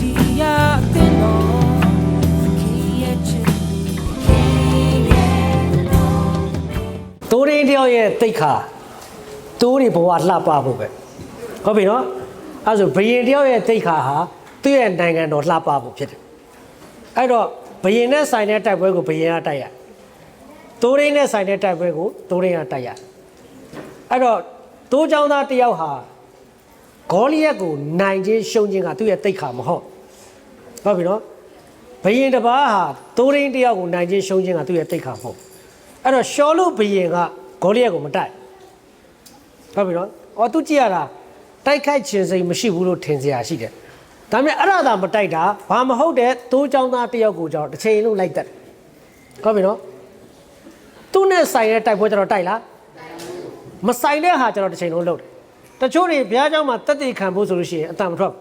တရားအသင်တော်သခင်ရဲ့ချစ်ခင်ရဲ့တော်တိုးရင်းတယောက်ရဲ့တိတ်ခါတိုးတွေဘဝလှပဖို့ပဲဟုတ်ပြီနော်အဲဆိုဘယင်တယောက်ရဲ့တိတ်ခါဟာသူ့ရဲ့နိုင်ငံတော်လှပဖို့ဖြစ်တယ်အဲ့တော့ဘယင်နဲ့ဆိုင်တဲ့တိုက်ပွဲကိုဘယင်ကတိုက်ရတိုးရင်းနဲ့ဆိုင်တဲ့တိုက်ပွဲကိုတိုးရင်းကတိုက်ရအဲ့တော့တိုးချောင်းသားတယောက်ဟာ ဂေါလိယက်ကိုနိုင်ချင်းရှုံချင်းကသူ့ရဲ့တိတ်ခါမဟုတ်ဟုတ်ပြီနော်ဘယင်တစ်ပါးဟာတိုးရင်းတယောက်ကိုနိုင်ချင်းရှုံချင်းကသူ့ရဲ့တိတ်ခါမဟုတ်အဲ့တော့ရှောလူဘယင်ကဂေါလိယက်ကိုမတိုက်ဟုတ်ပြီနော်။အော်သူကြည့်ရတာတိုက်ခိုက်ခြင်းစိတ်မရှိဘူးလို့ထင်စရာရှိတယ်။ဒါပေမဲ့အဲ့ဒါသာမတိုက်တာဘာမဟုတ်တဲ့သိုးချောင်းသားတယောက်ကိုကြောင့်တစ်ချိန်လုံးလိုက်တက်တယ်။ဟုတ်ပြီနော်။သူနဲ့ဆိုင်တဲ့တိုက်ပွဲကျတော့တိုက်လား။မဆိုင်တဲ့ဟာကျတော့တစ်ချိန်လုံးလုပ်တယ်။ တချို့တွေဘုရားကျောင်းမှာတက်တည်ခံဖို့ဆိုလို့ရှိရင်အတန်မထွက်ဘူး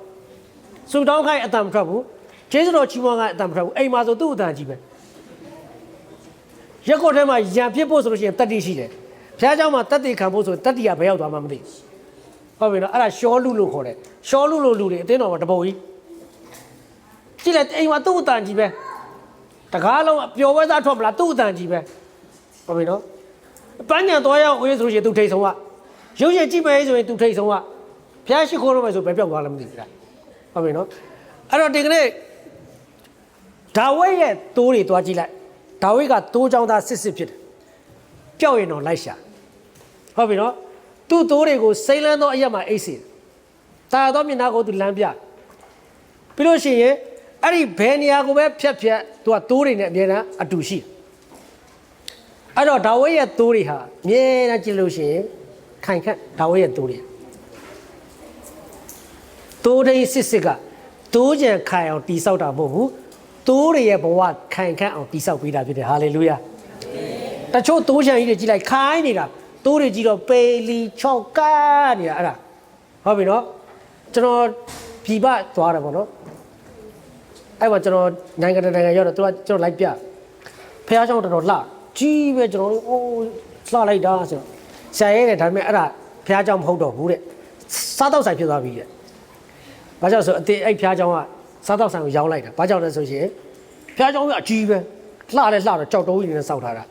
ဆူတောင်းခိုင်းအတန်မထွက်ဘူးကျေးဇူးတော်ချီးမွမ်းခိုင်းအတန်မထွက်ဘူးအိမ်မှာဆိုသူ့အတန်ကြီးပဲရက်ကွက်ထဲမှာရံဖြစ်ဖို့ဆိုလို့ရှိရင်တက်တည်ရှိတယ်ဘုရားကျောင်းမှာတက်တည်ခံဖို့ဆိုရင်တက်တည်ကဘယ်ရောက်သွားမှမသိဟုတ်ပြီနော်အဲ့ဒါရှောလူလို့ခေါ်တယ်ရှောလူလို့လူတွေအတင်းတော်မှာတပုတ်ကြီးကြည့်လိုက်အိမ်မှာသူ့အတန်ကြီးပဲတကားလုံးပျော်ဝဲသားထွက်မလားသူ့အတန်ကြီးပဲဟုတ်ပြီနော်ပန်းညံသွားရောက်ဦးဆိုလို့ရှိရင်သူထိတ်ဆုံးက ရုပ်ရည်ကြည့်မယ်ဆိုရင်သူထိတ်ဆုံးကဘုရားရှိခိုးလို့မယ်ဆိုဘယ်ပြောက်သွားလဲမသိဘူးလား။ဟုတ်ပြီနော်။အဲ့တော့ဒီကနေ့ဒါဝိဒ်ရဲ့တိုးတွေတွားကြည့်လိုက်ဒါဝိဒ်ကတိုးချောင်းသားစစ်စစ်ဖြစ်တယ်ပျောက်ရင်တော့လိုက်ရှာဟုတ်ပြီနော်သူ့တိုးတွေကိုစိမ့်လန်းသောအရက်မှာအိတ်စီတာတော်မျက်နှာကိုသူလမ်းပြပြီးလို့ရှိရင်အဲ့ဒီဘယ်နေရာကိုပဲဖြတ်ဖြတ်သူကတိုးတွေနဲ့အမြဲတမ်းအတူရှိတယ်အဲ့တော့ဒါဝိဒ်ရဲ့တိုးတွေဟာအမြဲတမ်းကြည့်လို့ရှိရင် ခိုင်ခန့်ဒါဝိရဲ့တိုးတယ်တိုးဒိန်စစ်စစ်ကတိုးကြံခိုင်အောင်တိဆောက်တာမဟုတ်ဘူးတိုးတွေရဲ့ဘဝခိုင်ခန့်အောင်တိဆောက်ပေးတာဖြစ်တယ်ဟာလေလုယာတချို့တိုးကြံကြီးတွေကြီးလိုက်ခိုင်းနေတာတိုးတွေကြီးတော့ပေလီချောက်ကားနေတာအဲ့ဒါဟုတ်ပြီနော်ကျွန်တော်ပြပသွားတယ်ပေါ့နော်အဲ့မှာကျွန်တော်နိုင်ငံတကာနိုင်ငံရောက်တော့သူကကျွန်တော်လိုက်ပြဖះချောင်းတော်တော်လှကြီးပဲကျွန်တော်အိုးလှလိုက်တာဆိုတော့ ဆရာရဲတယ်ဒါပေမဲ့အဲ့ဒါဖះเจ้าမဟုတ်တော့ဘူးတဲ့စားတော့ဆိုင်ဖြစ်သွားပြီတဲ့ ဘာကြောင့်ဆိုအတေအဲ့ဖျားเจ้าကစားတော့ဆိုင်ကိုရောင်းလိုက်တာဘာကြောင့်လဲဆိုရင်ဖျားเจ้าကအကြီးပဲလှလဲလှတော့ကြောက်တုံးကြီးနဲ့စောက်ထားတာ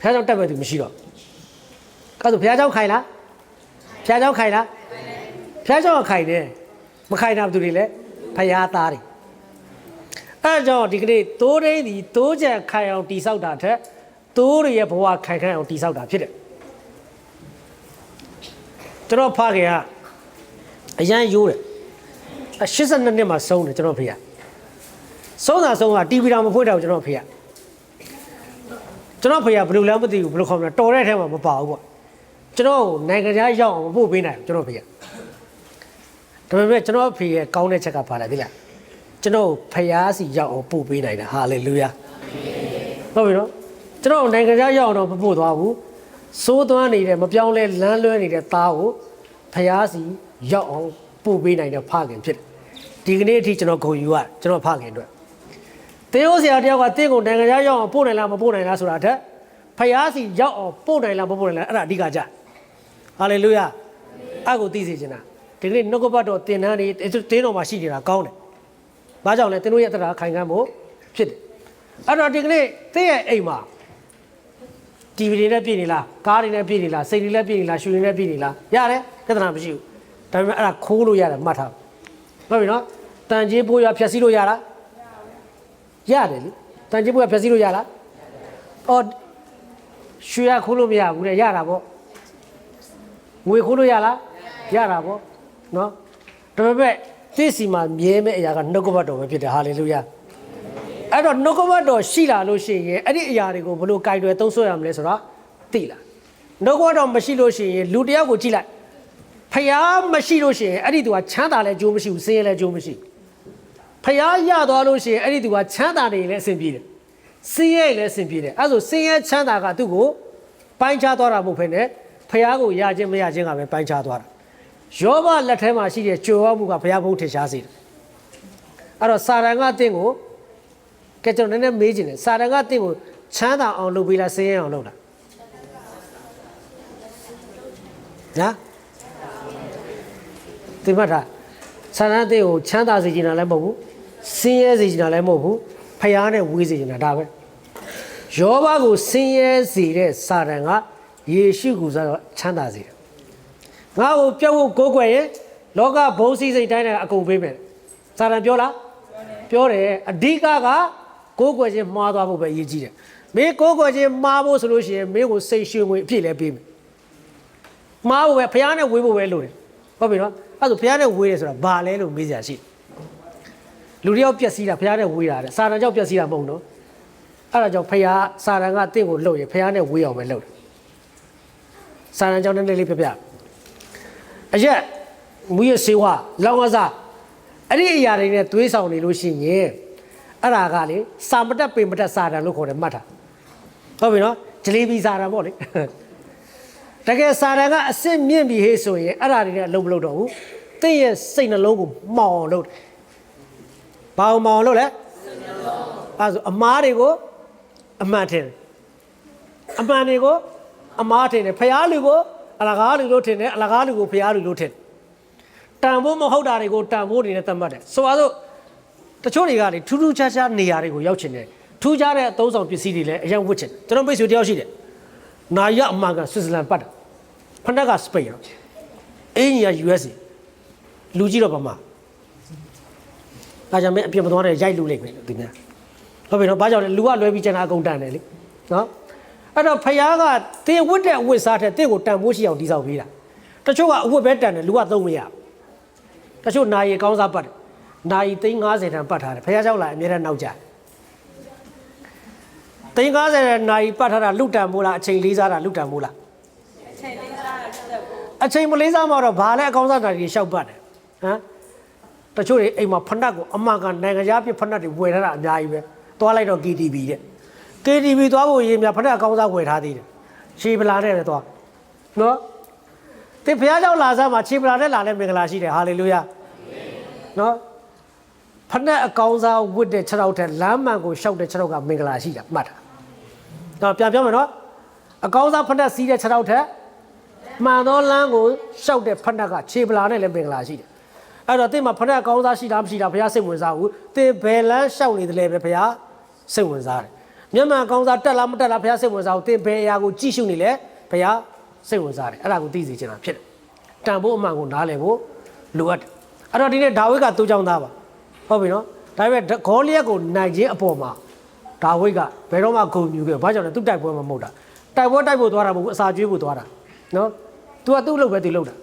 ဖျားเจ้าတက်မဲ့သူမရှိတော့အဲ့ဒါဆိုဖျားเจ้าခိုင်လားဖျားเจ้าခိုင်လားဖျားเจ้าကခိုင်တယ်မခိုင်တာဘယ်သူတွေလဲဖျားသားတွေအဲ့ဒါကြောင့်ဒီကနေ့တိုးရင်းဒီတိုးကြံခိုင်အောင်တိဆောက်တာထက်တိုးရရဲ့ဘဝခိုင်ခိုင်အောင်တိဆောက်တာဖြစ်တယ် ကျွန်တော်ဖခင်ကအရန်ရိုးတယ်အ82နှစ်မှာဆုံးတယ်ကျွန်တော်ဖေရဆုံးတာဆုံးတာ TV တောင်မဖွင့်တော့ကျွန်တော်ဖေရကျွန်တော်ဖေရဘယ်လိုလဲမသိဘူးဘယ်လိုခေါ်မလဲတော်တဲ့ထဲမှာမပါဘူးပေါ့ကျွန်တော်ကိုနိုင်ငံခြားရောက်အောင်မပို့ပေးနိုင်ဘူးကျွန်တော်ဖေရဒါပေမဲ့ကျွန်တော်ဖေရကောင်းတဲ့ချက်ကပါလာပြီလားကျွန်တော်ဖေရစီရောက်အောင်ပို့ပေးနိုင်တယ်ဟာလေလုယာဟုတ်ပြီနော်ကျွန်တော်နိုင်ငံခြားရောက်အောင်တော့မပို့သွားဘူး စိုးသွမ်းနေတဲ့မပြောင်းလဲလမ်းလွဲနေတဲ့သားကိုဖျားစီရောက်အောင်ပို့ပေးနိုင်တဲ့ဖခင်ဖြစ်တယ်ဒီကနေ့အထိကျွန်တော်ဂုဏ်ယူရကျွန်တော်ဖခင်အတွက်တေယိုးဆရာတယောက်ကတင့်ကိုနိုင်ငံခြားရောက်အောင်ပို့နိုင်လားမပို့နိုင်လားဆိုတာအထက်ဖယားစီရောက်အောင်ပို့နိုင်လားမပို့နိုင်လားအဲ့ဒါအဓိကကြဟာလေလုယာအကိုသိစေချင်တာဒီကနေ့နှုတ်ကပတ်တော်တင်တန်းနေတင်းတော်မှာရှိနေတာကောင်းတယ်ဘာကြောင့်လဲတင်းတို့ရဲ့အတ္တခိုင်ခံဖို့ဖြစ်တယ်အဲ့တော့ဒီကနေ့တင်းရဲ့အိမ်မှာ TV တွေနဲ့ပြည့်နေလားကားတွေနဲ့ပြည့်နေလားစိတ်တွေနဲ့ပြည့်နေလားရွှေတွေနဲ့ပြည့်နေလားရတယ်ပြဿနာမရှိဘူးဒါပေမဲ့အဲ့ဒါခိုးလို့ရတယ်မှတ်ထားဟုတ်ပြီနော်တန်ကြီးပိုးရဖြက်စီးလို့ရလားရတယ်လေတန်ကြီးပိုးရဖြက်စီးလို့ရလားအော်ရွှေရခိုးလို့မရဘူးလေရတာပေါ့ငွေခိုးလို့ရလားရတာပေါ့နော်ဒါပေမဲ့သိစီမှာမြဲမဲ့အရာကနှုတ်ကပတ်တော်ပဲဖြစ်တယ်ဟာလေလုယာ အဲ့တော့နှုတ်ကပတ်တော်ရှိလာလို့ရှိရင်အဲ့ဒီအရာတွေကိုဘယ်လိုကြိုက်တွယ်သုံးဆွဲရမလဲဆိုတော့သိလားနှုတ်ကပတ်တော်မရှိလို့ရှိရင်လူတစ်ယောက်ကိုကြည့်လိုက်ဖျားမရှိလို့ရှိရင်အဲ့ဒီသူကချမ်းသာလဲကြိုးမရှိဘူးဆင်းရဲလဲကြိုးမရှိဘူးဖျားရသွားလို့ရှိရင်အဲ့ဒီသူကချမ်းသာနေရင်လည်းအဆင်ပြေတယ်ဆင်းရဲလည်းအဆင်ပြေတယ်အဲ့ဆိုဆင်းရဲချမ်းသာကသူ့ကိုပိုင်းခြားသွားတာမဟုတ်ဘဲနဲ့ဖျားကိုရခြင်းမရခြင်းကပဲပိုင်းခြားသွားတာယောဘလက်ထဲမှာရှိတဲ့ကြွယ်ဝမှုကဘုရားဘုန်းထင်ရှားစေတယ်အဲ့တော့စာရန်ကတင့်ကို ကဲကျွန်တော်နည်းနည်းမေးချင်တယ်စာတန်ကတင့်ကိုချမ်းသာအောင်လုပ်ပေးလားဆင်းရဲအောင်လုပ်လားညာဒီမှာထားစာရန်တဲ့ကိုချမ်းသာစေချင်တာလည်းမဟုတ်ဘူးဆင်းရဲစေချင်တာလည်းမဟုတ်ဘူးဖျားနဲ့ဝေးစေချင်တာဒါပဲယောဘကိုဆင်းရဲစေတဲ့စာရန်ကယေရှုကိုဆိုတော့ချမ်းသာစေတယ်ငါ့ကိုပြုတ်ဖို့ကိုးကွယ်ရင်လောကဘုံစည်းစိတ်တိုင်းနဲ့အကုန်ပေးမယ်စာရန်ပြောလားပြောတယ်အဓိကက ကိုးကွယ်ခြင်းမှားသွားဖို့ပဲအရေးကြီးတယ်မင်းကိုးကွယ်ခြင်းမှားဖို့ဆိုလို့ရှိရင်မင်းကိုစိတ်ရွှင်ငွေအပြည့်လဲပေးမယ်မှားဖို့ပဲဖះနဲ့ဝေးဖို့ပဲလို့တယ်ဟုတ်ပြီနော်အဲ့ဒါဆိုဖះနဲ့ဝေးတယ်ဆိုတာဘာလဲလို့မေးစရာရှိတယ်လူတယောက်ပြက်စီးတာဖះနဲ့ဝေးတာတဲ့စာတန်ကြောင့်ပြက်စီးတာမဟုတ်နော်အဲ့ဒါကြောင့်ဖះစာတန်ကတင့်ကိုလှုပ်ရင်ဖះနဲ့ဝေးအောင်ပဲလှုပ်တယ်စာတန်ကြောင့်နည်းနည်းလေးပြပြအရက်မူရစေဝါလောင်းကစားအဲ့ဒီအရာတွေနဲ့သွေးဆောင်နေလို့ရှိရင် အဲ့ဒါကလေစာမတက်ပေမတက်စာတန်လို့ခေါ်တယ်မှတ်တာဟုတ်ပြီနော်ဂျလီဘီစာတန်ပေါ့လေတကယ်စာတန်ကအစ်စ်မြင့်ပြီဟေ့ဆိုရင်အဲ့ဒါတွေနဲ့အလုံးမလုပ်တော့ဘူးတင့်ရဲ့စိတ်နှလုံးကိုမှောင်အောင်လုပ်တယ်ဘာအောင်မှောင်အောင်လုပ်လဲစိတ်နှလုံးအဲဆိုအမားတွေကိုအမှန်ထင်တယ်အမှန်တွေကိုအမားထင်တယ်ဖျားလူကိုအလကားလူလို့ထင်တယ်အလကားလူကိုဖျားလူလို့ထင်တယ်တန်ဖို့မဟုတ်တာတွေကိုတန်ဖို့နေနဲ့သတ်မှတ်တယ်ဆိုပါစို့ တချို့တွေကလေထူးထူးခြားခြားနေရာတွေကိုရောက်ချင်တယ်ထူးခြားတဲ့အသုံးဆောင်ပစ္စည်းတွေလည်းအရင်ဝတ်ချင်တယ်ကျွန်တော်မိတ်ဆွေတယောက်ရှိတယ်နာယအမှန်ကဆွစ်ဇာလန်ပတ်တာဖနက်ကစပိန်ရောအင်းကြီးက USA လူကြီးတော့ဗမာဒါကြောင့်မင်းအပြစ်မသွားတဲ့ရိုက်လူလိုက်မယ်လို့ဒီများဟုတ်ပြီနော်ဘာကြောင့်လဲလူကလွဲပြီးကျန်တာအကုန်တန်တယ်လေနော်အဲ့တော့ဖယားကတင်းဝတ်တဲ့အဝတ်စားတဲ့တင့်ကိုတန်ဖိုးရှိအောင်ဒီဆောင်ပေးတာတချို့ကအဝတ်ပဲတန်တယ်လူကသုံးမရဘူးတချို့နာရီကောင်းစားပတ်တယ် နာရီသိန်း90တန်ပတ်ထားတယ်ဖယားကြောက်လာအများနဲ့နောက်ကြတယ်သိန်း90တဲ့နိုင်ပတ်ထားတာလူတန်မိုးလားအချိန်လေးစားတာလူတန်မိုးလားအချိန်လေးစားတာအချိန်မလေးစားမှတော့ဘာလဲအကောင်းစားတာတွေရှောက်ပတ်တယ်ဟမ်တချို့တွေအိမ်မှာဖဏတ်ကိုအမှန်ကန်နိုင်ငံခြားပြဖဏတ်တွေဝယ်ထားတာအများကြီးပဲသွားလိုက်တော့ KTV တဲ့ KTV သွားဖို့ရင်များဖဏတ်အကောင်းစားဝယ်ထားသေးတယ်ခြေပလာနဲ့လည်းသွားနော်တင်ဘုရားကြောင့်လာစားမှာခြေပလာနဲ့လာလဲမင်္ဂလာရှိတယ်ဟာလေလုယာနော် ဖက်နဲ့အကောင်းစားဝတ်တဲ့ခြေထောက်ထက်လမ်းမှန်ကိုရှောက်တဲ့ခြေထောက်ကမင်္ဂလာရှိတာမှတ်တာ။တော့ပြန်ပြောမယ်နော်။အကောင်းစားဖက်နဲ့စီးတဲ့ခြေထောက်ထက်မှန်သောလမ်းကိုရှောက်တဲ့ဖက်နဲ့ကခြေပလာနဲ့လည်းမင်္ဂလာရှိတယ်။အဲ့တော့သင်မှာဖက်နဲ့အကောင်းစားရှိတာမရှိတာဘုရားစိတ်ဝင်စားဘူး။သင်ဘယ်လမ်းရှောက်နေတယ်လဲပဲဘုရားစိတ်ဝင်စားတယ်။မျက်မှန်အကောင်းစားတက်လားမတက်လားဘုရားစိတ်ဝင်စားဘူး။သင်ဘယ်အရာကိုကြည့်ရှုနေလဲဘုရားစိတ်ဝင်စားတယ်။အဲ့ဒါကိုသိစေချင်တာဖြစ်တယ်။တန်ဖို့အမှန်ကိုနားလည်ဖို့လိုအပ်တယ်။အဲ့တော့ဒီနေ့ဒါဝိဒ်ကသူ့ကြောင့်သားပါ။ ဟုတ်ပြီနော်ဒါပေမဲ့ဂေါလိယက်ကိုနိုင်ခြင်းအပေါ်မှာဒါဝိဒ်ကဘယ်တော့မှဂုံမြူခဲ့ဘာကြောင့်လဲသူတိုက်ပွဲမှာမဟုတ်တာတိုက်ပွဲတိုက်ဖို့သွားတာမဟုတ်ဘူးအစာကျွေးဖို့သွားတာနော် तू ကသူ့လုပ်ပဲသူလုပ်တာ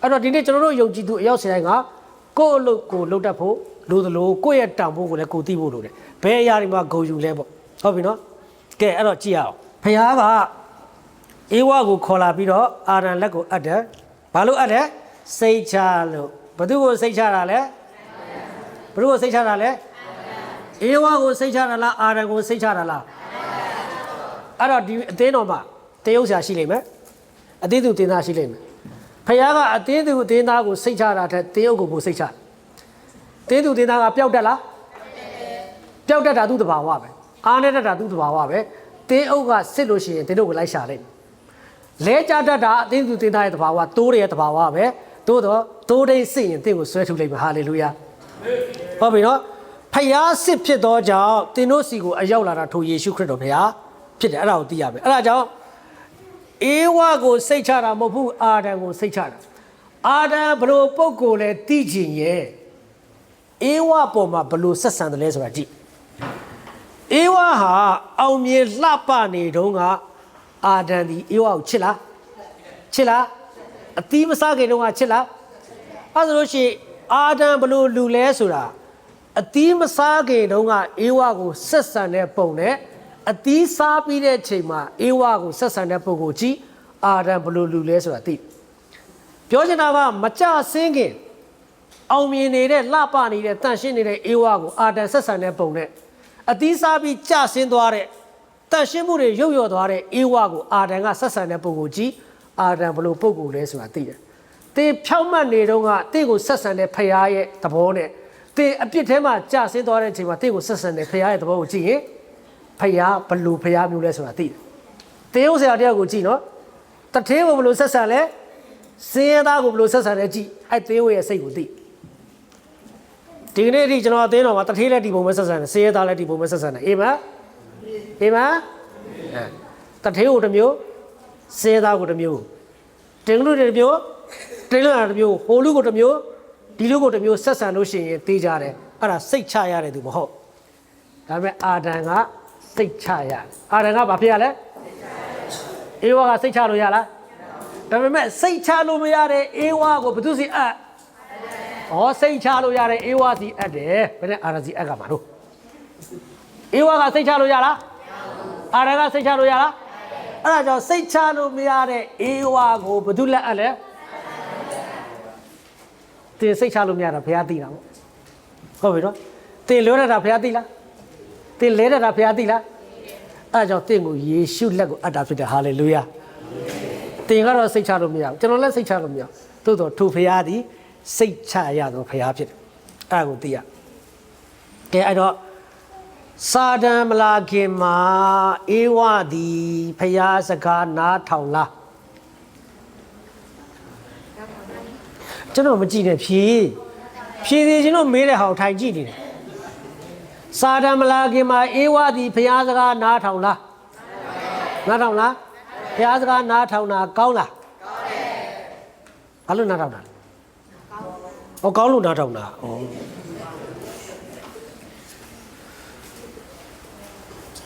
အဲ့တော့ဒီနေ့ကျွန်တော်တို့ယုံကြည်သူအယောက်ဆယ်တိုင်းကကိုယ့်အလုပ်ကိုလုပ်တတ်ဖို့လိုသလိုကိုယ့်ရဲ့တန်ဖိုးကိုလည်းကိုယ်သိဖို့လိုတယ်ဘယ်အရာတွေမှာဂုံယူလဲပေါ့ဟုတ်ပြီနော်ကဲအဲ့တော့ကြည့်ရအောင်ဖခင်ကအေဝါကိုခေါ်လာပြီးတော့အာရန်လက်ကိုအပ်တယ်ဘာလို့အပ်တယ်စိတ်ချလို့ဘသူကိုစိတ်ချတာလဲ ဘ누구ကိုစိတ်ချတာလဲအေဝါကိုစိတ်ချတာလားအာရန်ကိုစိတ်ချတာလားအဲ့တော့ဒီအသေးတော်မှာတရုပ်ဆရာရှိလိမ့်မယ်အသေးသူတင်သားရှိလိမ့်မယ်ဖခင်ကအသေးသူအသေးသားကိုစိတ်ချတာတဲ့တရုပ်ကိုပိုစိတ်ချသေးသူတင်သားကပျောက်တတ်လားပျောက်တတ်တာသူ့တဘာဝပဲအားနဲ့တတ်တာသူ့တဘာဝပဲတင်းအုပ်ကစစ်လို့ရှိရင်တင်းတို့ကိုလိုက်ရှာလိမ့်မယ်လဲကြတတ်တာအသေးသူတင်သားရဲ့တဘာဝတိုးတဲ့တဘာဝပဲသို့တော့တိုးတိတ်စစ်ရင်တင်းကိုဆွဲထုတ်လိုက်မယ်ဟာလေလုယာ ဟုတ်ပြီနော်ဖယားစစ်ဖြစ်သောကြောင့်သင်တို့စီကိုအရောက်လာတာထိုယေရှုခရစ်တော်ဖယားဖြစ်တယ်အဲ့ဒါကိုသိရမယ်အဲ့ဒါကြောင့်အေဝါကိုစိတ်ချတာမဟုတ်ဘူးအာဒံကိုစိတ်ချတာအာဒံဘလို့ပုံကိုယ်လဲသိချင်ရဲ့အေဝါပေါ်မှာဘလို့ဆက်ဆံတယ်လဲဆိုတာကြည့်အေဝါဟာအောင်မြင်လှပနေတုန်းကအာဒံဒီအေဝါကိုချစ်လားချစ်လားအသီးမစားခင်တုန်းကချစ်လားအဲ့ဒါလို့ရှိရင် အာဒံဘလို့လူလဲဆိုတာအသီးမစားခင်တုန်းကအေဝါကိုဆက်ဆံတဲ့ပုံနဲ့အသီးစားပြီးတဲ့ချိန်မှာအေဝါကိုဆက်ဆံတဲ့ပုံကိုကြည့်အာဒံဘလို့လူလဲဆိုတာသိပြောချင်တာကမကြဆင်းခင်အောင်မြင်နေတဲ့လှပနေတဲ့တန့်ရှင်းနေတဲ့အေဝါကိုအာဒံဆက်ဆံတဲ့ပုံနဲ့အသီးစားပြီးကြဆင်းသွားတဲ့တန့်ရှင်းမှုတွေရုပ်ရော်သွားတဲ့အေဝါကိုအာဒံကဆက်ဆံတဲ့ပုံကိုကြည့်အာဒံဘလို့ပုံကိုလဲဆိုတာသိတယ် တင်ဖြောက်မှတ်နေတော့ကတင့်ကိုဆက်ဆံတဲ့ဖရားရဲ့သဘောနဲ့တင်အပြစ်ထဲမှာကြာဆင်းသွားတဲ့အချိန်မှာတင့်ကိုဆက်ဆံတဲ့ဖရားရဲ့သဘောကိုကြည့်ရင်ဖရားဘလူဖရားမျိုးလဲဆိုတာသိတယ်။တင်းဥဆရာတယောက်ကိုကြည့်နော်။တထဲကိုဘလူဆက်ဆံလဲစင်းရဲသားကိုဘလူဆက်ဆံလဲကြည့်အဲ့တင်းဝရဲ့စိတ်ကိုသိ။တဒီကနေ့အထိကျွန်တော်အသင်းတော်မှာတထေးလည်းဒီပုံပဲဆက်ဆံတယ်စေရသားလည်းဒီပုံပဲဆက်ဆံတယ်အေးမအေးမအဲတထေးကိုတစ်မျိုးစေရသားကိုတစ်မျိုးတင်လူတွေတစ်မျိုး တင်လာတစ်မျိုးဟိုလူကိုတစ်မျိုးဒီလူကိုတစ်မျိုးဆက်ဆံလို့ရှိရင်တေးကြတယ်အဲ့ဒါစိတ်ချရတယ်သူမဟုတ်ဒါပေမဲ့အာဒံကစိတ်ချရတယ်အာဒံကဘာဖြစ်ရလဲအေဝါကစိတ်ချလို့ရလားဒါပေမဲ့စိတ်ချလို့မရတဲ့အေဝါကိုဘယ်သူစီအပ်။ဩစိတ်ချလို့ရတဲ့အေဝါစီအပ်တယ်။ဘယ်နဲ့အာရစီအပ်ကမှာလို့။အေဝါကစိတ်ချလို့ရလား။အာရကစိတ်ချလို့ရလား။အဲ့ဒါကြောင့်စိတ်ချလို့မရတဲ့အေဝါကိုဘယ်သူလက်အပ်လဲ။ တင်စိတ်ချလို့မရတာဘုရားသိတာပေါ့။ဟုတ်ပြီနော်။တင်လွဲရတာဘုရားသိလား။တင်လဲရတာဘုရားသိလား။အဲ့ဒါကြောင့်တင်ကိုယေရှုလက်ကိုအပ်တာဖြစ်တယ်ဟာလေလုယာ။တင်ကတော့စိတ်ချလို့မရဘူးကျွန်တော်လည်းစိတ်ချလို့မရဘူးသို့တော့ထိုဘုရားသည်စိတ်ချရသောဘုရားဖြစ်တယ်အဲ့ဒါကိုသိရကဲအဲ့တော့စာဒံမလာခင်မှာအေဝသည်ဘုရားစကားနားထောင်လား ကျွန်တော်မကြည့်နဲ့ဖြေးဖြေးသေးကျွန်တော်မေးတဲ့ဟာကိုထိုင်ကြည့်နေတယ်စာဒံမလာခင်မှာအေဝသည်ဘုရားစကားနားထောင်လားနားထောင်လားဘုရားစကားနားထောင်တာကောင်းလားကောင်းတယ်ဘာလို့နားထောင်တာလဲ။ဟောကောင်းလို့နားထောင်တာ။ဩ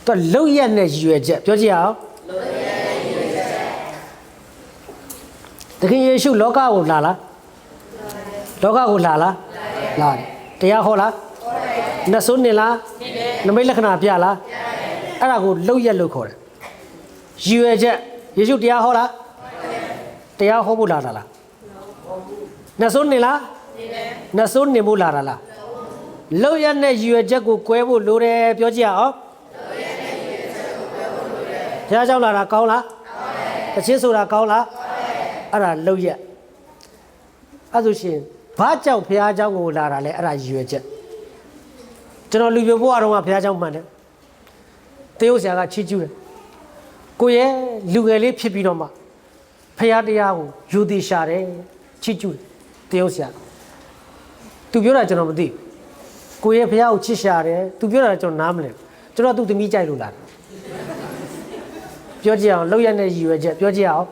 ။တော့လုံရက်နဲ့ရည်ရွယ်ချက်ပြောကြည့်အောင်။လုံရက်နဲ့ရည်ရွယ်ချက်။တခင်ယေရှုလောကကိုလာလား။ လောကကိုလာလား။လာတယ်။တရားဟောလား။နှဆုံးနေလား။နမိတ်လက္ခဏာပြလား။အဲ့ဒါကိုလုံရက်လို့ခေါ်တယ်။ရည်ရွယ်ချက်ယေရှုတရားဟောလား။တရားဟောဖို့လာတာလား။နှဆုံးနေလား။နှစိုးနေဖို့လာတာလားလောက်ရတဲ့ရည်ရွယ်ချက်ကိုကွဲဖို့လိုတယ်ပြောကြည့်ရအောင်လောက်ရတဲ့ရည်ရွယ်ချက်ကိုကွဲဖို့လိုတယ်ဘုရားကြောင့်လာတာကောင်းလားကောင်းတယ်တချင်းဆိုတာကောင်းလားကောင်းတယ်အဲ့ဒါလောက်ရအဲ့ဆိုရှင် ဘာကြောင့်ဘုရားကြောင့်ကိုလာတာလဲအဲ့ဒါရည်ရွယ်ချက်ကျွန်တော်လူပြဘွားတော်ကဘုရားကြောင့်မှန်တယ်တေယုတ်ဆရာကချီးကျူးတယ်ကိုရဲ့လူငယ်လေးဖြစ်ပြီးတော့မှဘုရားတရားကိုယူသည်ရှာတယ်ချီးကျူးတယ်တေယုတ်ဆရာ သူပြောတာကျွန်တော်မသိဘူးကိုရဲ့ဖះကိုချစ်ရှာတယ်သူပြောတာကျွန်တော်နားမလဲကျွန်တော်သူ့သမီးကြိုက်လို့လာတယ်ပြောကြည့်အောင်လောက်ရတဲ့ရည်ရွယ်ချက်ပြောကြည့်အောင်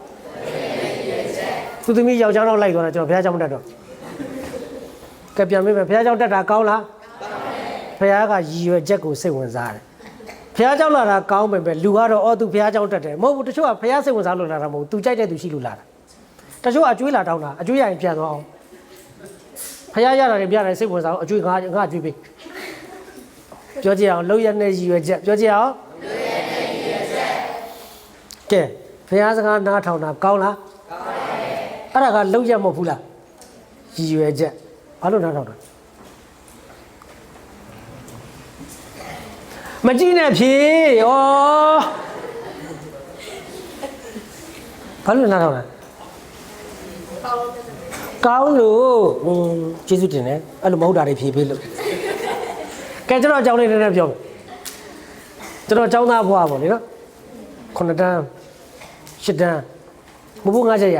သူ့သမီးယောက်ျားတော့လိုက်သွားတာကျွန်တော်ဖះเจ้าမတက်တော့ ကပြန်မေးမယ်ဘုရားကြောင့်တက်တာကောင်းလားဘုရားကရည်ရွယ်ချက်ကိုစိတ်ဝင်စားတယ်ဘုရားကြောင့်လာတာကောင်းပေမဲ့လူကတော့အော်သူဘုရားကြောင့်တက်တယ်မဟုတ်ဘူးတချို့ကဘုရားစိတ်ဝင်စားလို့လာတာမဟုတ်ဘူးသူကြိုက်တဲ့သူရှိလို့လာတာတချို့ကအကျွေးလာတောင်းတာအကျွေးရရင်ပြန်သွားအောင်ဖះရတာတွေပြတယ်စိတ်ဝင်စားအောင်အကျွေးငါငါအကျွေးပေးပြောကြည့်အောင်လောက်ရနဲ့ရည်ရွယ်ချက်ပြောကြည့်အောင်လောက်ရနဲ့ရည်ရွယ်ချက်ကဲဖះစကားနားထောင်တာကောင်းလားကောင်းပါတယ်အဲ့ဒါကလောက်ရမဟုတ်ဘူးလားရည်ရွယ်ချက် ဘာလို့နားထောင်တာမကြည့်နဲ့ဖြေဩဘာလို့နားထောင်တာကောင်းလို့ဟွန်းကျေးဇူးတင်တယ်အဲ့လိုမဟုတ်တာတွေဖြေပေးလို့ကဲကျွန်တော်အကြောင်းလေးနည်းနည်းပြောမယ်ကျွန်တော်အကြောင်းသားဘွားပေါ့လေနော်ခုနှစ်တန်းရှစ်တန်းမဘူးငါးချက်ရ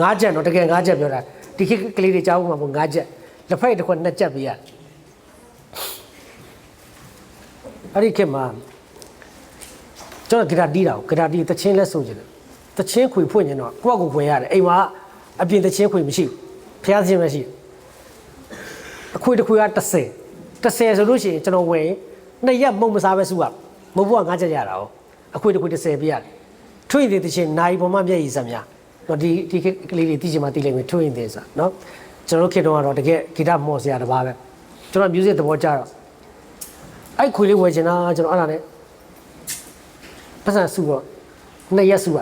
ငါးချက်တော့တကယ်ငါးချက်ပြောတာ ဒီခေတ်ကလေးတွေကြားဦးမှာပေါ့ငါးချက်လက်ဖက်တစ်ခွက်နှစ်ချက်ပေးရအဲ့ဒီခေတ်မှာကျွန်တော်ဂီတာတီးတာကိုဂီတာတီးတချင်းလဲဆိုကြတယ်တချင်းခွေဖွင့်ရင်တော့ကိုယ့်အကူခွေရတယ်အိမ်မှာအပြင်တချင်းခွေမရှိဘူးဖျားခြင်းပဲရှိတယ်အခွေတစ်ခွေက30 30ဆိုလို့ရှိရင်ကျွန်တော်ဝင်နှစ်ရက်မုံမစားပဲစုရမဟုတ်ဘူးကငါးချက်ရတာ哦အခွေတစ်ခွေ30ပြရတယ်ထွင့်တဲ့တချင်းနိုင်ပေါ်မှာမျက်ရည်စမ်းများ တော့ဒီဒီခေတ်ကလေးတွေတီးချင်မှတီးလိုက်မယ်ထွင့်တဲ့စားနော်ကျွန်တော်တို့ခေတ်တုန်းကတော့တကယ်ဂီတမော်ဆရာတစ်ပါးပဲကျွန်တော် music သဘောကျတော့အဲ့ခွေလေးဝယ်ချင်တာကျွန်တော်အဲ့ဒါနဲ့ပတ်စံစုတော့နှစ်ရက်စုရ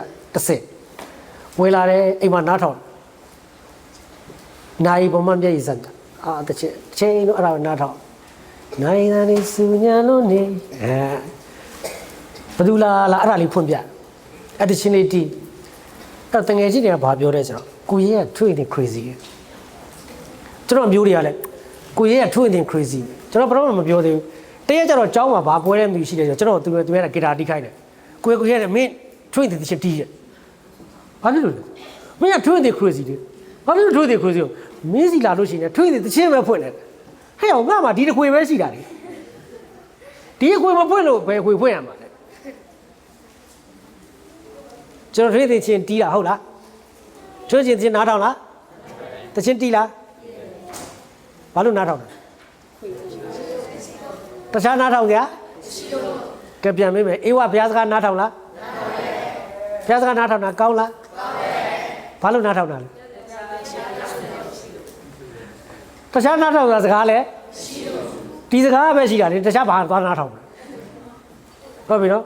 30ဝယ်လာတယ်အိမ်မှာနားထောင်နိုင်ပေါ်မှာမျက်ရည်စမ်းတာအာတချင်ချင်းတော့အဲ့ဒါကိုနားထောင်နိုင်သာနေစူညာလို့နေအဲဘယ်သူလာလာအဲ့ဒါလေးဖွင့်ပြအဲ့တချင်းလေးတီး အဲ့တငယ်ချင်းတွေကဘာပြောလဲဆိုတော့ကိုရဲက trading crazy ကျွန်တော်မျိုးတွေကလည်းကိုရဲက trading crazy ကျွန်တော်ဘာမှမပြောသေးဘူးတရက်ကျတော့ကျောင်းမှာဘာပွဲတဲ့မျိုးရှိတယ်ဆိုတော့ကျွန်တော်သူသူကဂီတာတီးခိုင်းတယ်ကိုရဲကိုရဲကမင်း trading တချင်းတီးရဲ့ဘာဖြစ်လို့လဲမင်းကထွေးတယ် crazy လေဘာဖြစ်လို့ထွေးတယ် crazy ကိုမင်းစီလာလို့ရှိရင်ထွေးတယ်တချင်းပဲဖွင့်တယ်ဟဲ့အောင်ငါမှဒီတစ်ခွေပဲရှိတာလေဒီအခွေမဖွင့်လို့ဘယ်ခွေဖွင့်ရမှာလဲ ကျွန်တော်ထွေးသိချင်းတီးတာဟုတ်လားကျွန်းချင်းချင်းနားထောင်လားတချင်းတီးလားဘာလို့နားထောင်လဲတခြားနားထောင်ကြကဲပြန်မေးမယ်အေးဝဘုရားစကားနားထောင်လားဘုရားစကားနားထောင်တာကောင်းလားဘာလို့နားထောင်တာလဲတခြားနားထောင်တာစကားလဲဒီစကားပဲရှိတာလေတခြားဘာသွားနားထောင်လဲဟုတ်ပြီနော်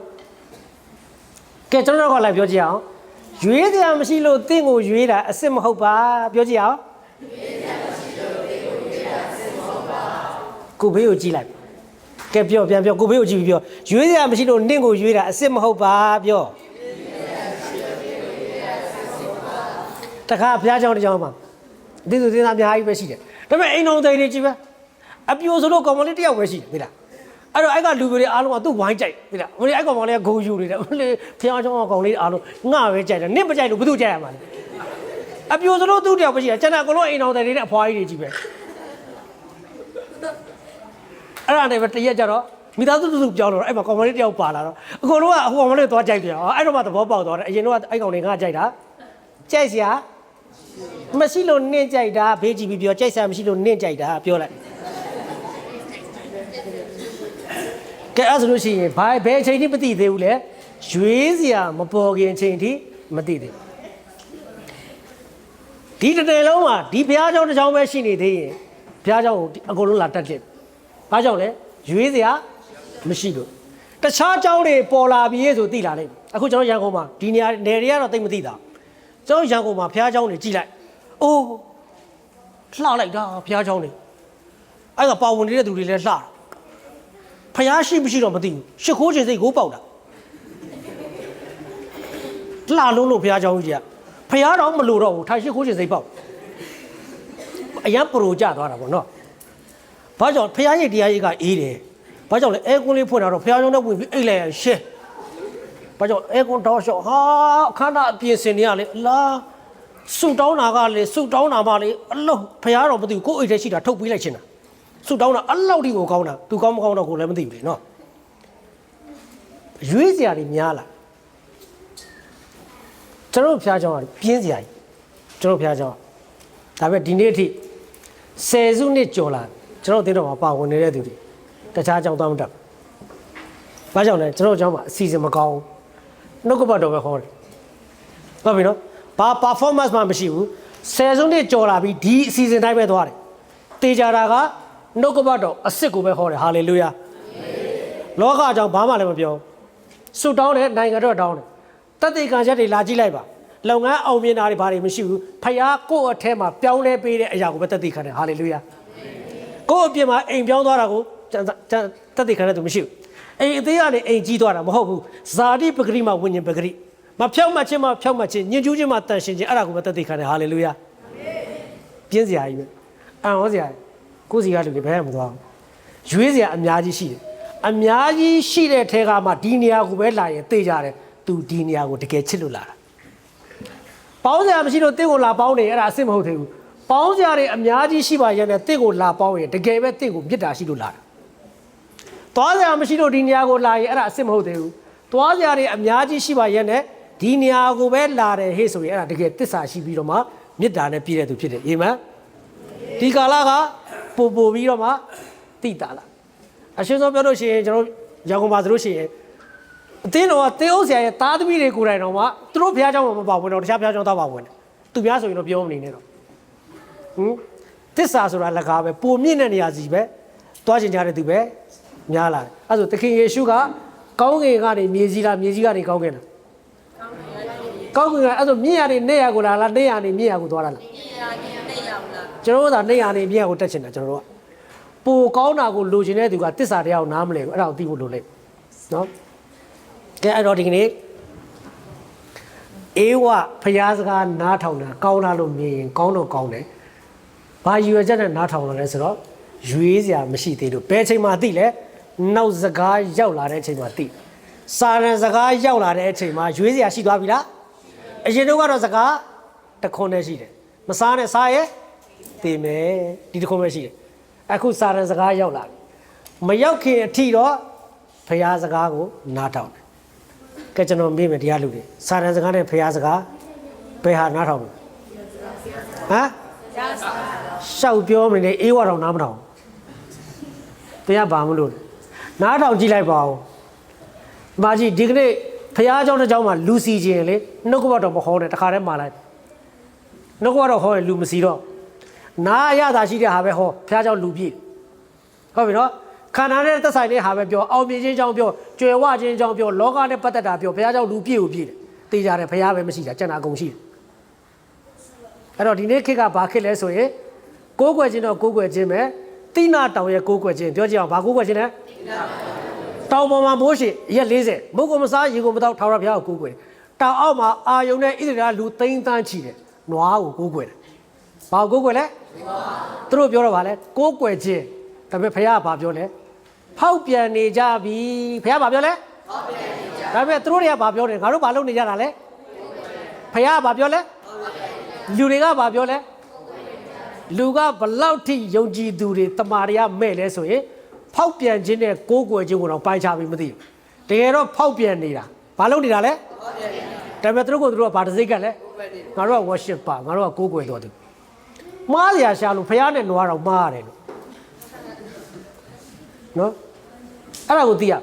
ကဲကျွန်တော်တို့ကလည်းပြောကြည့်အောင်ရွေးစရာမရှိလို့တင့်ကိုရွေးတာအစ်စ်မဟုတ်ပါပြောကြည့်အောင်ကိုဘေးကိုကြည့်လိုက်ကဲပြောပြန်ပြောကိုဘေးကိုကြည့်ပြီးပြောရွေးစရာမရှိလို့နင့်ကိုရွေးတာအစ်စ်မဟုတ်ပါပြောတခါဘုရားကျောင်းတစ်ကျောင်းမှာဒီလိုသင်္သာအများကြီးပဲရှိတယ်ဒါပေမဲ့အိမ်တော်တွေကြည့်ပဲအပြိုဆိုလို့ကောင်မလေးတစ်ယောက်ပဲရှိတယ်သိလား အဲ့တော့အဲ့ကလူတွေအားလုံးကသူ့ဝိုင်းကြိုက်သိလားမလေးအဲ့ကောင်မလေးကဂုံယူနေတယ်မလေးဘုရားကျောင်းကကောင်လေးအားလုံးငါပဲကြိုက်တယ်နင့်မကြိုက်လို့ဘယ်သူကြိုက်ရမှာလဲအပြိုဆိုလို့သူ့တစ်ယောက်ပဲရှိတယ်ကျန်တဲ့အကုန်လုံးအိမ်တော်တွေနဲ့အဖွားကြီးတွေကြီးပဲအဲ့ဒါနဲ့ပဲတရက်ကြတော့မိသားစုစုပြောင်းတော့အဲ့မှာကောင်မလေးတယောက်ပါလာတော့အကုန်လုံးကဟိုကောင်မလေးသွားကြိုက်ပြန်အောင်အဲ့တော့မှသဘောပေါက်သွားတယ်အရင်တော့အဲ့ကောင်လေးငါကြိုက်တာကြိုက်စရာမရှိလို့နင့်ကြိုက်တာဘေးကြည့်ပြီးပြောကြိုက်စရာမရှိလို့နင့်ကြိုက်တာပြောလိုက် ကဲအဲ့ဆိုလို့ရှိရင်ဘာဘယ်အချိန်ထိမသိသေးဘူးလဲရွေးစရာမပေါ်ခင်အချိန်ထိမသိသေးဘူးဒီတစ်တယ်လုံးမှာဒီဘုရားကျောင်းတစ်ကျောင်းပဲရှိနေသေးရင်ဘုရားကျောင်းကိုအကုန်လုံးလာတက်ခဲ့ဘာကြောင့်လဲရွေးစရာမရှိလို့တခြားကျောင်းတွေပေါ်လာပြီဆိုသိလာလိမ့်မယ်အခုကျွန်တော်ရန်ကုန်မှာဒီနေရာနယ်တွေကတော့သိမသိတာကျွန်တော်ရန်ကုန်မှာဘုရားကျောင်းတွေကြည်လိုက်အိုးလှလိုက်တာဘုရားကျောင်းတွေအဲ့ကပါဝင်နေတဲ့သူတွေလည်းလှတာ ဖျားရှိမရှိတော့မသိဘူးရှ िख ိုးချင်စိတ်ကိုပေါက်တာလှလုံးလို့ဘုရားကျောင်းကြီးကဖျားတော့မလို့တော့ဘူးထိုင်ရှ िख ိုးချင်စိတ်ပေါက်အရန်ပရိုကြသွားတာပေါ့နော်ဘာကြောင့်ဖះရိတ်တရားရိတ်ကအေးတယ်ဘာကြောင့်လဲအဲကွန်းလေးဖွင့်တာတော့ဖះရုံးနဲ့ဝင်ပြီးအိတ်လိုက်ရရှင်းဘာကြောင့်အဲကွန်းတော့ရှော့ဟာအခမ်းအနားအပြင်စင်နေရလေအလားဆူတောင်းတာကလေဆူတောင်းတာမှလေအလုံးဖះတော့မသိဘူးကိုယ်အိတ်ထဲရှိတာထုတ်ပေးလိုက်ချင်တာ ဆူတောင်းတာအလောက်ထိကိုကောင်းတာသူကောင်းမကောင်းတော့ကိုလည်းမသိဘူးလေနော်ရွေးစရာတွေများလာကျွန်တော်တို့ဖះကြောင်းကပြင်းစရာကြီးကျွန်တော်ဖះကြောင်းဒါပေမဲ့ဒီနေ့အထိဆယ်စုနှစ်ကျော်လာကျွန်တော်တို့တင်းတော်မှာပါဝင်နေတဲ့သူတွေတခြားအကြောင်းသွားမတတ်ဘူး။ဘာကြောင့်လဲကျွန်တော်တို့အကြောင်းမှာအစီအစဉ်မကောင်းဘူး။နှုတ်ကပတ်တော်ပဲခေါ်တယ်။ဟုတ်ပြီနော်။ဘာ performance မှမရှိဘူး။ဆယ်စုနှစ်ကျော်လာပြီးဒီအစီအစဉ်တိုင်းပဲသွားတယ်။တေချာတာက နှုတ်ကပတ်တော်အစ်စ်ကိုပဲခေါ်တယ်ဟာလေလုယာ။လောကအကြောင်းဘာမှလည်းမပြောဘူး။ဆုတောင်းတယ်နိုင်ငံတော်တောင်းတယ်။တသက်ခံချက်တွေလာကြည့်လိုက်ပါ။လုပ်ငန်းအောင်မြင်တာတွေဘာတွေမရှိဘူး။ဖယားကိုယ့်အထက်မှာပြောင်းလဲပေးတဲ့အရာကိုပဲတသက်ခံတယ်ဟာလေလုယာ။ကိုယ့်အပြင်မှာအိမ်ပြောင်းသွားတာကိုကျန်ကျန်တသက်ခံတဲ့သူမရှိဘူး။အိမ်အသေးကနေအိမ်ကြီးသွားတာမဟုတ်ဘူး။ဇာတိပဂရိမှာဝိညာဉ်ပဂရိမဖြောက်မှတ်ခြင်းမဖြောက်မှတ်ခြင်းညင်ကျူးခြင်းမတန်ရှင်ခြင်းအဲ့ဒါကိုပဲတသက်ခံတယ်ဟာလေလုယာ။ပြင်းစရာကြီးပဲ။အံ့ဩစရာကြီး ကိုယ်စီကလူတွေဘယ်မှမသွားဘူး။ရွေးစရာအများကြီးရှိတယ်။အများကြီးရှိတဲ့ထဲကမှဒီနေရာကိုပဲလာရင်သိကြတယ်။ तू ဒီနေရာကိုတကယ်ချစ်လို့လာတာ။ပေါင်းစရာမရှိလို့တင့်ကိုလာပေါင်းနေအဲ့ဒါအစ်စ်မဟုတ်သေးဘူး။ပေါင်းစရာတွေအများကြီးရှိပါရဲ့နဲ့တင့်ကိုလာပေါင်းရင်တကယ်ပဲတင့်ကိုမြစ်တာရှိလို့လာတာ။သွားစရာမရှိလို့ဒီနေရာကိုလာရင်အဲ့ဒါအစ်စ်မဟုတ်သေးဘူး။သွားစရာတွေအများကြီးရှိပါရဲ့နဲ့ဒီနေရာကိုပဲလာတယ်ဟေ့ဆိုရင်အဲ့ဒါတကယ်တစ္ဆာရှိပြီးတော့မှမြစ်တာနဲ့ပြည့်တဲ့သူဖြစ်တယ်။အာမင်။ ဒီကာလကပို့ပို့ပြီးတော့မှတိတာလားအရှင်းဆုံးပြောလို့ရှိရင်ကျွန်တော်ရန်ကုန်မှာဆိုလို့ရှိရင်အတင်းတော်ကတင်းအောင်ဆရာရဲ့သားသမီးတွေကိုယ်တိုင်တော့မှသူတို့ဘုရားကျောင်းမှာမပါဝင်တော့တခြားဘုရားကျောင်းတော့ပါဝင်တယ်သူများဆိုရင်တော့ပြောမနေနဲ့တော့ဟင်တစ္ဆာဆိုတာလက်ကားပဲပုံမြင့်တဲ့နေရာစီပဲတွားချင်ကြတဲ့သူပဲများလာတယ်အဲဆိုသခင်ယေရှုကကောင်းကင်ကနေမြေကြီးလားမြေကြီးကနေကောင်းကင်လားကောင်းကင်ကအဲ့ဆိုမြင့်ရနေနေရကိုလာလားနေရနေမြင့်ရကိုသွားတာလား ကျွန်တော်တို့ကနေရာနေမြေကိုတက်ချင်တာကျွန်တော်တို့ကပိုကောင်းတာကိုလိုချင်တဲ့သူကတစ္ဆာတရားကိုနားမလဲဘူးအဲ့ဒါကိုသိဖို့လိုလိမ့်မယ်နော်ကဲအဲ့တော့ဒီကနေ့အေးဝဖျားစကားနားထောင်တာကောင်းလားလို့မြင်ရင်ကောင်းတော့ကောင်းတယ်ဘာယူရချက်နဲ့နားထောင်လာလဲဆိုတော့ရွေးစရာမရှိသေးလို့ဘယ်ချိန်မှသိလဲနောက်စကားရောက်လာတဲ့အချိန်မှသိစာရန်စကားရောက်လာတဲ့အချိန်မှာရွေးစရာရှိသွားပြီလားအရင်တော့ကတော့စကားတစ်ခွန်းနဲ့ရှိတယ်မစားနဲ့စားရဲ့ တည်မယ်ဒီတစ်ခုပဲရှိတယ် အခုစာရန်စကားရောက်လာပြီမရောက်ခင်အထိတော့ဖရာစကားကိုနားထောင်တယ်ကဲကျွန်တော်မေးမယ်တရားလူတွေစာရန်စကားနဲ့ဖရာစကားဘယ်ဟာနားထောင်လဲဟမ်ရှောက်ပြောမနေအေးဝတော်နားမထောင်တရားဘာမလို့လဲနားထောင်ကြည့်လိုက်ပါဦးဒီမာကြီးဒီကနေ့ဖရာเจ้าတစ်เจ้าမှာလူစီခြင်းလေနှုတ်ကပတ်တော်မဟောနဲ့တခါတည်းမှာလိုက်နှုတ်ကပတ်တော်ဟောရင်လူမစီတော့ နာအရသာရှိတဲ့ဟာပဲဟောဘုရားကြောင့်လူပြည့်ဟုတ်ပြီနော်ခန္ဓာနဲ့သက်ဆိုင်တဲ့ဟာပဲပြောအောင်မြင်ခြင်းကြောင့်ပြောကြွယ်ဝခြင်းကြောင့်ပြောလောကနဲ့ပတ်သက်တာပြောဘုရားကြောင့်လူပြည့်ကိုပြည့်တယ်တေးကြတယ်ဘုရားပဲမရှိတာကျန်တာအကုန်ရှိတယ်အဲ့တော့ဒီနေ့ခေတ်ကဘာခေတ်လဲဆိုရင်ကိုးကွယ်ခြင်းတော့ကိုးကွယ်ခြင်းပဲတိနာတောင်ရဲ့ကိုးကွယ်ခြင်းပြောကြအောင်ဘာကိုးကွယ်ခြင်းလဲတောင်ပေါ်မှာမိုးရှိရက်40မုတ်ကမစားရေကိုမတော့ထာဝရဘုရားကိုကိုးကွယ်တောင်အောက်မှာအာယုန်နဲ့ဣသရေလလူသိန်းတန်းချီတယ်နွားကိုကိုးကွယ်တယ်ဘာကိုကိုးကွယ်လဲ သူတို့ပြောတော့ဗာလဲကိုးကွယ်ခြင်းဒါပေမဲ့ဘုရားကဘာပြောလဲဖောက်ပြန်နေကြပြီဘုရားဘာပြောလဲဖောက်ပြန်နေကြဒါပေမဲ့သူတို့တွေကဘာပြောတယ်ငါတို့ဘာလုပ်နေကြတာလဲဘုရားကဘာပြောလဲလူတွေကဘာပြောလဲလူကဘလောက်ထိယုံကြည်သူတွေတမာတွေကမဲ့လဲဆိုရင်ဖောက်ပြန်ခြင်းနဲ့ကိုးကွယ်ခြင်းကိုတော့ပိုင်းခြားပြီးမသိဘူးတကယ်တော့ဖောက်ပြန်နေတာဘာလုပ်နေတာလဲဒါပေမဲ့သူတို့ကသူတို့ကဘာတစ်စိတ်ကလဲငါတို့က worship ပါငါတို့ကကိုးကွယ်တော်သူ မားစရာရှာလို့ဘုရားနဲ့နွားတော့မားရတယ်လို့နော်အဲ့ဒါကိုသိရ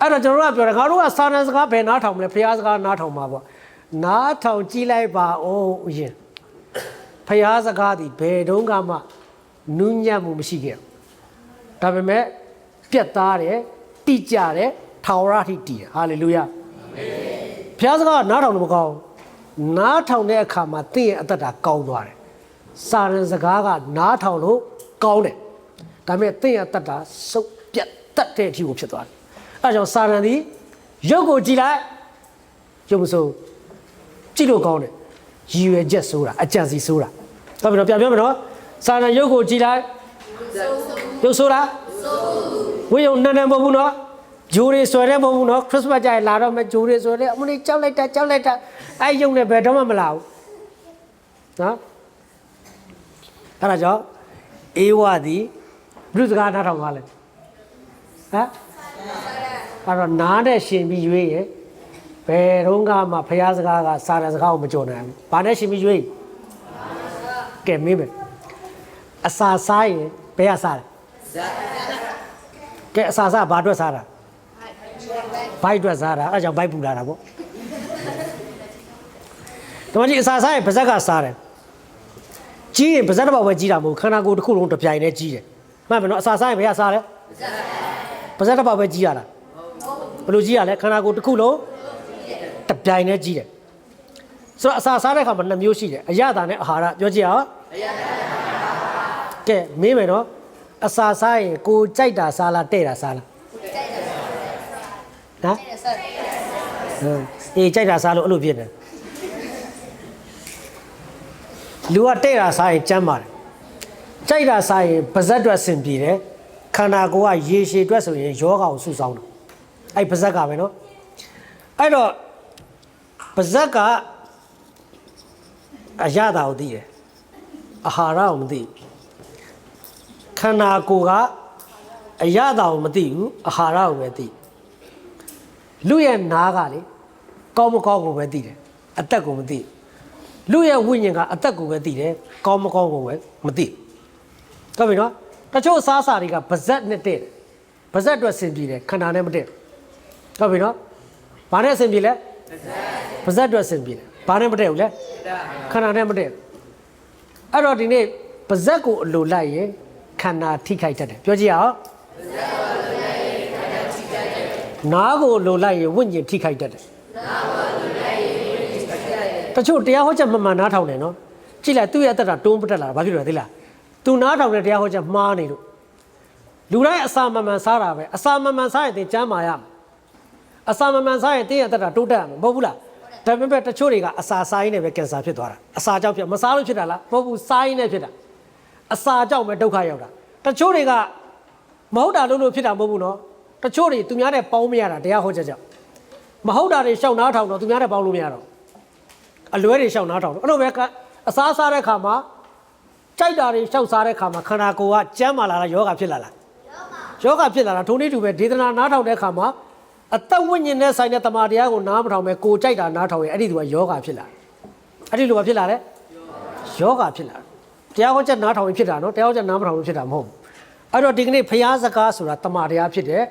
အဲ့တော့ကျွန်တော်တို့ကပြောတယ်ငါတို့ကစာရန်စကားဘယ်နားထောင်မလဲဘုရားစကားနားထောင်မှာပေါ့နားထောင်ကြည့်လိုက်ပါဦးဥယျင်ဘုရားစကားဒီဘယ်တုန်းကမှနူးညံ့မှုမရှိခဲ့ဘူးဒါပေမဲ့ပြတ်သားတယ်တိကျတယ်ထာဝရထိတည်တယ်ဟာလေလုယာဘုရားစကားကနားထောင်လို့မကောင်းဘူးနားထောင်တဲ့အခါမှာသင်ရဲ့အသက်တာကောင်းသွားတယ် စာရန်စကားကနားထောင်လို့ကောင်းတယ်ဒါပေမဲ့သင်ရဲ့အသက်တာစုပ်ပြတ်တတ်တဲ့အထိကိုဖြစ်သွားတယ်အဲဒါကြောင့်စာရန်ဒီရုပ်ကိုကြည့်လိုက်ရုပ်မစိုးကြည့်လို့ကောင်းတယ်ရည်ရွယ်ချက်ဆိုတာအကြံစီဆိုတာတော့ပြီတော့ပြန်ပြောမယ်နော်စာရန်ရုပ်ကိုကြည့်လိုက်ရုပ်ဆိုတာဝိယုံနန်းနန်းမဟုတ်ဘူးနော်ဂျိုးတွေဆွဲတဲ့မဟုတ်ဘူးနော်ခရစ်စမတ်ကြရင်လာတော့မယ်ဂျိုးတွေဆွဲတဲ့အမလေးကြောက်လိုက်တာကြောက်လိုက်တာအဲရုပ်နဲ့ဘယ်တော့မှမလာဘူးနော် အဲ့ဒါကြောင့်အေဝသည်ဘုရုစကားနားထောင်ပါလဲဟမ်အဲ့တော့နားနဲ့ရှင်ပြီးရွေးရဘယ်တော့မှဖះစကားကစာရစကားကိုမကြုံနိုင်ဘူးဘာနဲ့ရှင်ပြီးရွေးကဲမင်းပဲအစာစားရင်ဘယ်ကစားလဲကဲအစာစားဘာအတွက်စားတာဘိုက်အတွက်စားတာအဲ့ဒါကြောင့်ဘိုက်ပူလာတာပေါ့ဒီမှာကြီးအစာစားရင်ပါဇက်ကစားတယ် ကြီးရင်ပါဇက်တစ်ပေါက်ပဲကြီးတာမဟုတ်ဘူးခန္ဓာကိုယ်တစ်ခုလုံးတစ်ပြိုင်တည်းကြီးတယ်မှန်မယ်နော်အစာစားရင်ဘယ်ကစားလဲပါဇက်တစ်ပေါက်ပဲကြီးရတာဘယ်လိုကြီးရလဲခန္ဓာကိုယ်တစ်ခုလုံးတစ်ပြိုင်တည်းကြီးတယ်ဆိုတော့အစာစားတဲ့အခါမှာနှစ်မျိုးရှိတယ်အရသာနဲ့အာဟာရပြောကြည့်အောင်ကဲမေးမယ်နော်အစာစားရင်ကိုကြိုက်တာစားလားတဲ့တာစားလားဟမ်ဟမ်အေးကြိုက်တာစားလို့အဲ့လိုဖြစ်နေ လူကတဲ့တာစားရင်ကျမ်းပါတယ်ကြိုက်တာစားရင်ပါဇက်အတွက်အဆင်ပြေတယ်ခန္ဓာကိုယ်ကရေရှည်အတွက်ဆိုရင်ယောဂကိုဆူဆောင်းတယ်အဲ့ပါဇက်ကပဲနော်အဲ့တော့ပါဇက်ကအရသာကိုသိတယ်အာဟာရကိုမသိဘူးခန္ဓာကိုယ်ကအရသာကိုမသိဘူးအာဟာရကိုပဲသိလူရဲ့နားကလေကောင်းမကောင်းကိုပဲသိတယ်အသက်ကိုမသိဘူး လူရဲ့ဝိညာဉ်ကအသက်ကိုပဲသိတယ်ကောင်းမကောင်းကိုပဲမသိဘူးဟုတ်ပြီနော်တချို့အစားအစာတွေကပါဇက်နဲ့တဲ့တယ်ပါဇက်အတွက်ဆင်ပြေတယ်ခန္ဓာနဲ့မတဲ့ဘူးဟုတ်ပြီနော်ဘာနဲ့ဆင်ပြေလဲပါဇက်အတွက်ဆင်ပြေတယ်ဘာနဲ့မတဲ့ဘူးလဲခန္ဓာနဲ့မတဲ့ဘူးအဲ့တော့ဒီနေ့ပါဇက်ကိုအလိုလိုက်ရင်ခန္ဓာထိခိုက်တတ်တယ်ပြောကြည့်အောင်နားကိုအလိုလိုက်ရင်ဝိညာဉ်ထိခိုက်တတ်တယ် တချို့တရားဟောချက်မမှန်နားထောင်တယ်နော်ကြည့်လိုက်သူ့ရဲ့အသက်တာတွန်းပတက်လာတာဘာဖြစ်လို့လဲသိလားသူနားထောင်တဲ့တရားဟောချက်မှားနေလို့လူတိုင်းအစာမမှန်စားတာပဲအစာမမှန်စားရင်သင်ကျမ်းမာရမယ်အစာမမှန်စားရင်သင်ရဲ့အသက်တာတိုးတက်ရမယ်မဟုတ်ဘူးလားဒါပေမဲ့တချို့တွေကအစာစားရင်းနဲ့ပဲကင်ဆာဖြစ်သွားတာအစာကြောင့်ဖြစ်မစားလို့ဖြစ်တာလားမဟုတ်ဘူးစားရင်းနဲ့ဖြစ်တာအစာကြောင့်ပဲဒုက္ခရောက်တာတချို့တွေကမဟုတ်တာလို့လို့ဖြစ်တာမဟုတ်ဘူးနော်တချို့တွေသူများနဲ့ပေါင်းမရတာတရားဟောချက်ကြောင့်မဟုတ်တာတွေရှောက်နားထောင်တော့သူများနဲ့ပေါင်းလို့မရတော့ အလွဲတွေရှောက်နားထောင်တယ်အဲ့လိုပဲကအစားစားတဲ့ခါမှာကြိုက်တာတွေရှောက်စားတဲ့ခါမှာခန္ဓာကိုယ်ကကျမ်းမာလာလားယောဂဖြစ်လာလားယောဂဖြစ်လာတာထိုနည်းတူပဲဒေသနာနားထောင်တဲ့ခါမှာအသက်ဝိညာဉ်နဲ့ဆိုင်တဲ့တမာတရားကိုနားမထောင်ပဲကိုယ်ကြိုက်တာနားထောင်ရင်အဲ့ဒီသူကယောဂဖြစ်လာအဲ့ဒီလိုကဖြစ်လာတယ်ယောဂဖြစ်လာတရားဟောချက်နားထောင်ရင်ဖြစ်တာနော်တရားဟောချက်နားမထောင်ရင်ဖြစ်တာမဟုတ်ဘူးအဲ့တော့ဒီကနေ့ဖျားစကားဆိုတာတမာတရားဖြစ်တယ်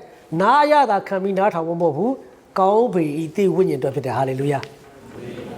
နားရတာခံပြီးနားထောင်ဖို့မဟုတ်ဘူးကောင်းပေဤသိဝိညာဉ်တော်ဖြစ်တယ်ဟာလေလုယာ။